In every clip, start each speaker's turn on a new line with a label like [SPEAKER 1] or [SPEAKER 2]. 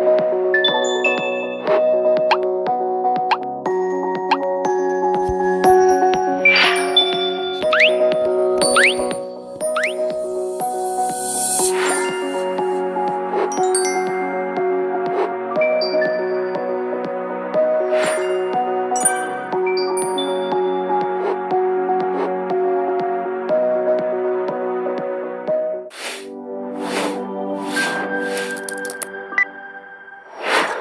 [SPEAKER 1] you.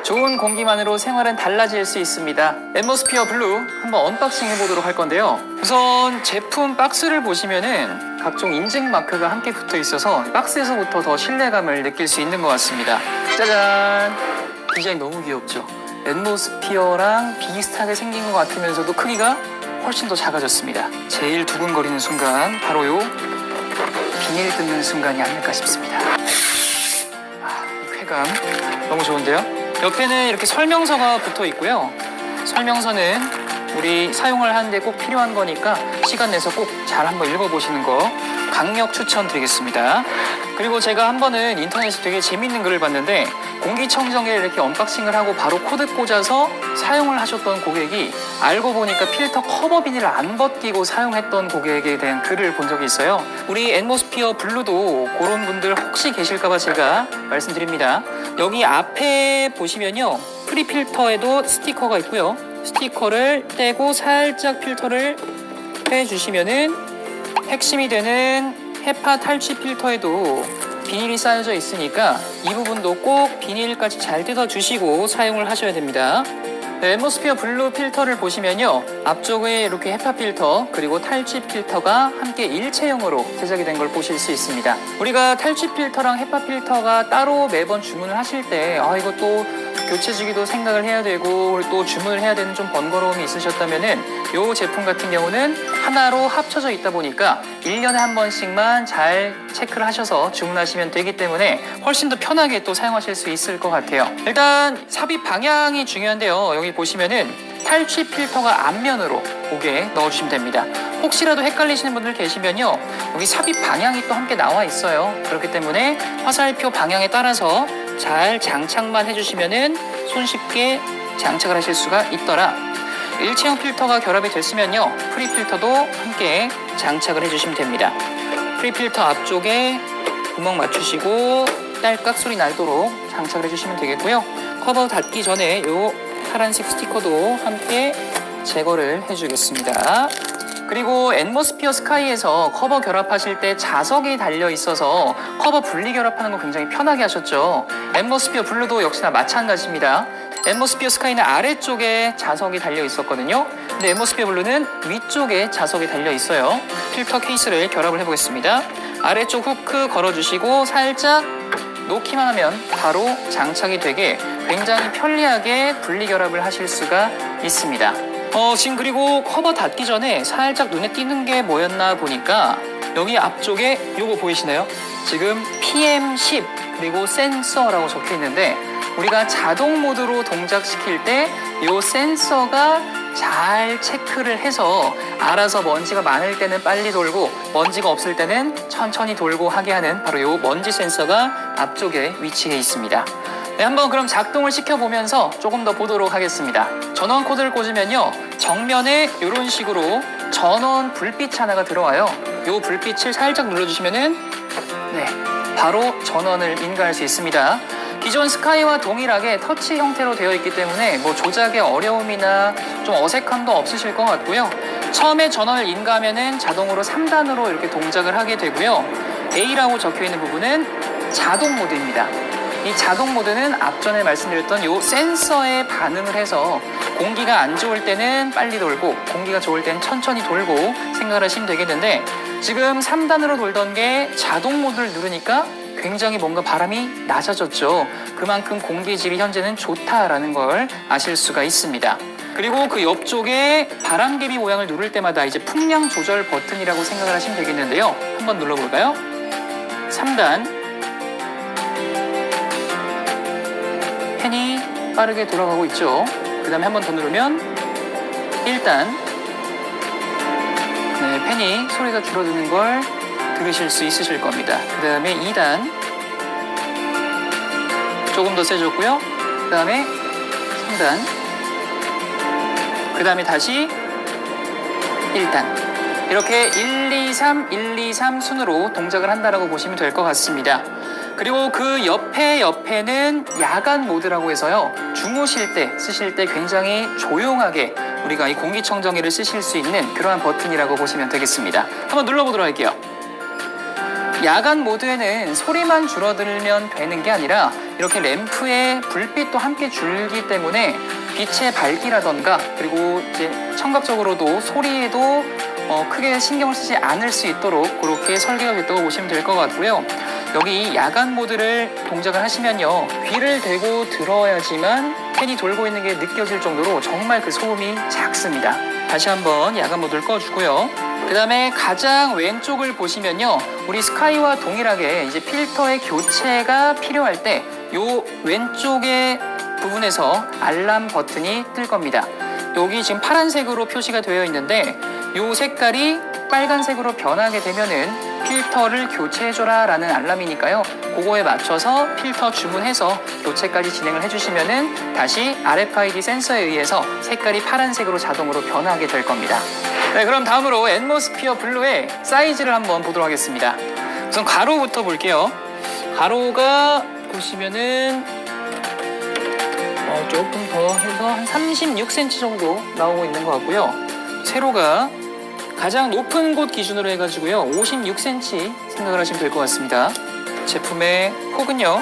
[SPEAKER 1] 좋은 공기만으로 생활은 달라질 수 있습니다. 앰모스피어 블루 한번 언박싱 해보도록 할 건데요. 우선 제품 박스를 보시면은 각종 인증 마크가 함께 붙어 있어서 박스에서부터 더 신뢰감을 느낄 수 있는 것 같습니다. 짜잔! 디자인 너무 귀엽죠? 앰모스피어랑 비슷하게 생긴 것 같으면서도 크기가 훨씬 더 작아졌습니다. 제일 두근거리는 순간 바로 요 비닐 뜯는 순간이 아닐까 싶습니다. 아, 이 쾌감 너무 좋은데요? 옆에는 이렇게 설명서가 붙어 있고요. 설명서는 우리 사용을 하는데 꼭 필요한 거니까 시간 내서 꼭 잘 한번 읽어보시는 거 강력 추천드리겠습니다. 그리고 제가 한 번은 인터넷에 되게 재밌는 글을 봤는데 공기청정기를 이렇게 언박싱을 하고 바로 코드 꽂아서 사용을 하셨던 고객이 알고 보니까 필터 커버 비닐을 안 벗기고 사용했던 고객에 대한 글을 본 적이 있어요. 우리 앰모스피어 블루도 그런 분들 혹시 계실까봐 제가 말씀드립니다. 여기 앞에 보시면요. 프리 필터에도 스티커가 있고요. 스티커를 떼고 살짝 필터를 빼주시면은 핵심이 되는 헤파 탈취 필터에도 비닐이 쌓여져 있으니까 이 부분도 꼭 비닐까지 잘 뜯어주시고 사용을 하셔야 됩니다. 네, 앰모스피어 블루 필터를 보시면요. 앞쪽에 이렇게 헤파 필터 그리고 탈취 필터가 함께 일체형으로 제작이 된 걸 보실 수 있습니다. 우리가 탈취 필터랑 헤파 필터가 따로 매번 주문을 하실 때 아, 또 교체 주기도 생각을 해야 되고 또 주문을 해야 되는 좀 번거로움이 있으셨다면은 이 제품 같은 경우는 하나로 합쳐져 있다 보니까 1년에 한 번씩만 잘 체크를 하셔서 주문하시면 되기 때문에 훨씬 더 편하게 또 사용하실 수 있을 것 같아요. 일단 삽입 방향이 중요한데요. 여기 보시면은 탈취 필터가 앞면으로 오게 넣어주시면 됩니다. 혹시라도 헷갈리시는 분들 계시면요. 여기 삽입 방향이 또 함께 나와 있어요. 그렇기 때문에 화살표 방향에 따라서 잘 장착만 해주시면은 손쉽게 장착을 하실 수가 있더라. 일체형 필터가 결합이 됐으면요. 프리 필터도 함께 장착을 해주시면 됩니다. 프리 필터 앞쪽에 구멍 맞추시고 딸깍 소리 날도록 장착을 해주시면 되겠고요. 커버 닫기 전에 요 파란색 스티커도 함께 제거를 해주겠습니다. 그리고 앰모스피어 스카이에서 커버 결합하실 때 자석이 달려 있어서 커버 분리 결합하는 거 굉장히 편하게 하셨죠. 앰모스피어 블루도 역시나 마찬가지입니다. 앰모스피어 스카이는 아래쪽에 자석이 달려 있었거든요. 근데 앰모스피어 블루는 위쪽에 자석이 달려 있어요. 필터 케이스를 결합을 해보겠습니다. 아래쪽 후크 걸어주시고 살짝 놓기만 하면 바로 장착이 되게 굉장히 편리하게 분리 결합을 하실 수가 있습니다. 어, 지금 그리고 커버 닫기 전에 살짝 눈에 띄는 게 뭐였나 보니까 여기 앞쪽에 요거 보이시나요? 지금 PM10 그리고 센서라고 적혀 있는데 우리가 자동 모드로 동작시킬 때 요 센서가 잘 체크를 해서 알아서 먼지가 많을 때는 빨리 돌고 먼지가 없을 때는 천천히 돌고 하게 하는 바로 요 먼지 센서가 앞쪽에 위치해 있습니다. 네, 한번 그럼 작동을 시켜보면서 조금 더 보도록 하겠습니다. 전원 코드를 꽂으면요. 정면에 이런 식으로 전원 불빛 하나가 들어와요. 이 불빛을 살짝 눌러주시면은 네, 바로 전원을 인가할 수 있습니다. 기존 스카이와 동일하게 터치 형태로 되어 있기 때문에 뭐 조작의 어려움이나 좀 어색함도 없으실 것 같고요. 처음에 전원을 인가하면은 자동으로 3단으로 이렇게 동작을 하게 되고요. A라고 적혀 있는 부분은 자동 모드입니다. 이 자동 모드는 앞전에 말씀드렸던 이 센서에 반응을 해서 공기가 안 좋을 때는 빨리 돌고 공기가 좋을 때는 천천히 돌고 생각을 하시면 되겠는데 지금 3단으로 돌던 게 자동 모드를 누르니까 굉장히 뭔가 바람이 낮아졌죠. 그만큼 공기질이 현재는 좋다라는 걸 아실 수가 있습니다. 그리고 그 옆쪽에 바람개비 모양을 누를 때마다 이제 풍량 조절 버튼이라고 생각을 하시면 되겠는데요. 한번 눌러볼까요? 3단 펜이 빠르게 돌아가고 있죠. 그 다음에 한 번 더 누르면 1단 네, 펜이 소리가 줄어드는 걸 들으실 수 있으실 겁니다. 그 다음에 2단 조금 더 세졌고요. 그 다음에 상단. 그 다음에 다시 1단. 이렇게 1, 2, 3, 1, 2, 3 순으로 동작을 한다라고 보시면 될 것 같습니다. 그리고 그 옆에 옆에는 야간 모드라고 해서요. 주무실 때 쓰실 때 굉장히 조용하게 우리가 이 공기청정기를 쓰실 수 있는 그러한 버튼이라고 보시면 되겠습니다. 한번 눌러보도록 할게요. 야간 모드에는 소리만 줄어들면 되는 게 아니라 이렇게 램프의 불빛도 함께 줄기 때문에 빛의 밝기라던가 그리고 이제 청각적으로도 소리에도 어, 크게 신경을 쓰지 않을 수 있도록 그렇게 설계가 됐다고 보시면 될 것 같고요. 여기 야간 모드를 동작을 하시면요. 귀를 대고 들어야지만 팬이 돌고 있는 게 느껴질 정도로 정말 그 소음이 작습니다. 다시 한번 야간 모드를 꺼주고요. 그 다음에 가장 왼쪽을 보시면요. 우리 스카이와 동일하게 이제 필터의 교체가 필요할 때 요 왼쪽의 부분에서 알람 버튼이 뜰 겁니다. 여기 지금 파란색으로 표시가 되어 있는데 요 색깔이 빨간색으로 변하게 되면은 필터를 교체해줘라 라는 알람이니까요. 그거에 맞춰서 필터 주문해서 교체까지 진행을 해주시면은 다시 RFID 센서에 의해서 색깔이 파란색으로 자동으로 변하게 될 겁니다. 네, 그럼 다음으로 앤모스피어 블루의 사이즈를 한번 보도록 하겠습니다. 우선 가로부터 볼게요. 가로가 보시면은 어, 조금 더 해서 한 36cm 정도 나오고 있는 것 같고요. 세로가 가장 높은 곳 기준으로 해가지고요. 56cm 생각을 하시면 될 것 같습니다. 제품의 폭은요.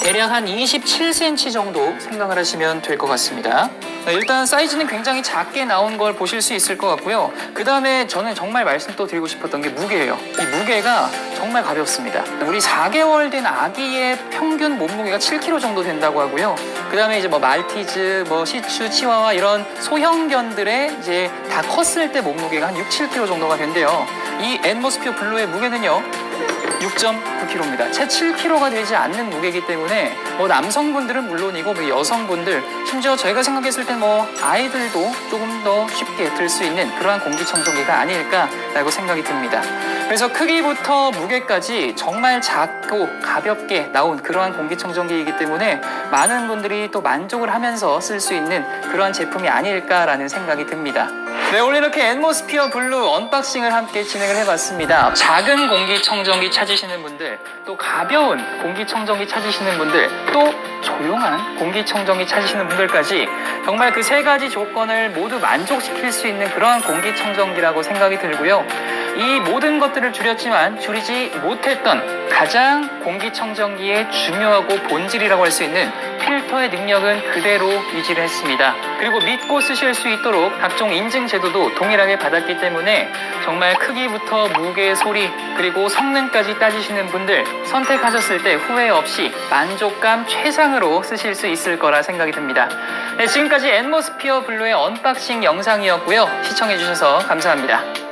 [SPEAKER 1] 대략 한 27cm 정도 생각을 하시면 될 것 같습니다. 네, 일단 사이즈는 굉장히 작게 나온 걸 보실 수 있을 것 같고요. 그 다음에 저는 정말 말씀 또 드리고 싶었던 게 무게예요. 이 무게가 정말 가볍습니다. 우리 4개월 된 아기의 평균 몸무게가 7kg 정도 된다고 하고요. 그 다음에 이제 뭐 말티즈, 뭐 시추, 치와와 이런 소형견들의 이제 다 컸을 때 몸무게가 한 6, 7kg 정도가 된대요. 이 앤모스피어 블루의 무게는요. 6.9kg입니다. 채 7kg가 되지 않는 무게이기 때문에 뭐 남성분들은 물론이고 뭐 여성분들 심지어 저희가 생각했을 때 뭐 아이들도 조금 더 쉽게 들 수 있는 그러한 공기청정기가 아닐까라고 생각이 듭니다. 그래서 크기부터 무게까지 정말 작고 가볍게 나온 그러한 공기청정기이기 때문에 많은 분들이 또 만족을 하면서 쓸 수 있는 그러한 제품이 아닐까라는 생각이 듭니다. 네, 오늘 이렇게 앤모스피어 블루 언박싱을 함께 진행을 해봤습니다. 작은 공기청정기 찾으시는 분들, 또 가벼운 공기청정기 찾으시는 분들, 또 조용한 공기청정기 찾으시는 분들까지 정말 그 세 가지 조건을 모두 만족시킬 수 있는 그러한 공기청정기라고 생각이 들고요. 이 모든 것들을 줄였지만 줄이지 못했던 가장 공기청정기의 중요하고 본질이라고 할 수 있는 필터의 능력은 그대로 유지를 했습니다. 그리고 믿고 쓰실 수 있도록 각종 인증 제도도 동일하게 받았기 때문에 정말 크기부터 무게, 소리, 그리고 성능까지 따지시는 분들 선택하셨을 때 후회 없이 만족감 최상으로 쓰실 수 있을 거라 생각이 듭니다. 네, 지금까지 앤모스피어 블루의 언박싱 영상이었고요. 시청해주셔서 감사합니다.